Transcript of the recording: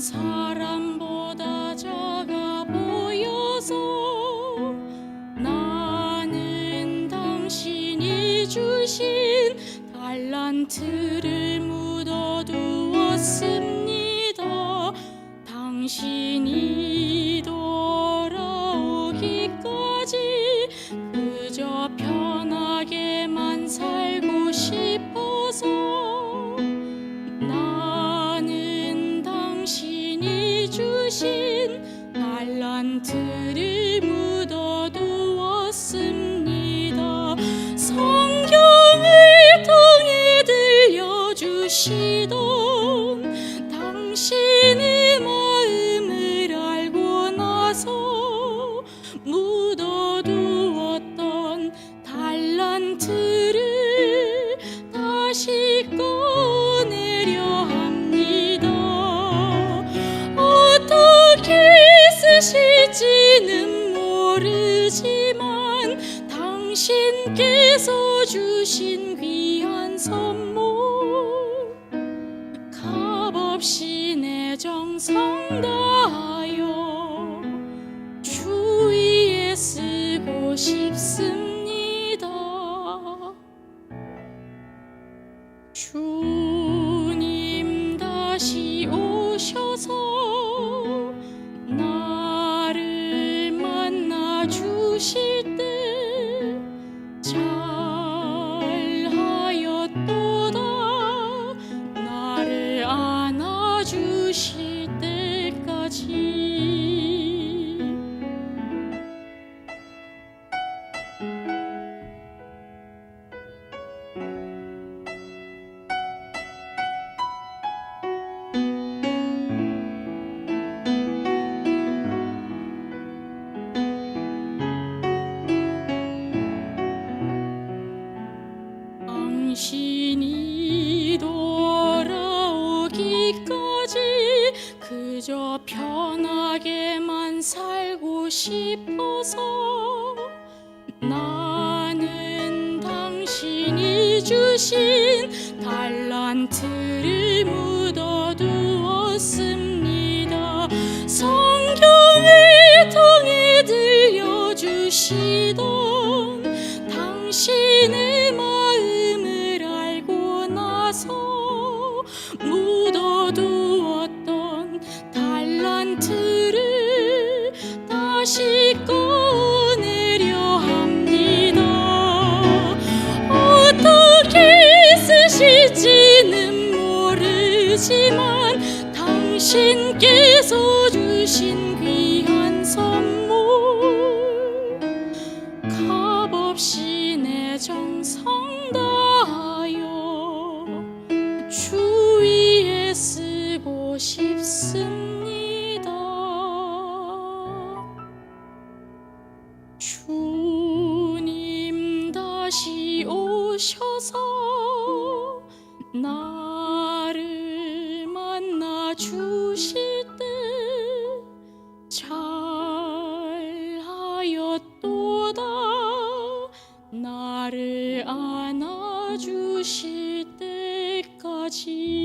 사람보다 작아 보여서 나는 당신이 주신 달란트를 묻어두었습니다. 당신이 돌아오기까지 달란트를 묻어두었습니다. 들려주시던 당신의 쓰실지는 모르지만 당신께서 주신 귀한 선물 값없이 내 정성 다하여 주위에 쓰고 싶습니다. 주님 다시 오셔서 그저 편하게만 살고 싶어서 나는 당신이 주신 달란트를 묻어두었습니다. 성경을 통해 들려주시던 당신의 마음 달란트를 다시 꺼내려 합니다. 어떻게 쓰실지는 모르지만 당신께서 주셔서 나를 만나 주실 때 잘하였도다. 나를 안아 주실 때까지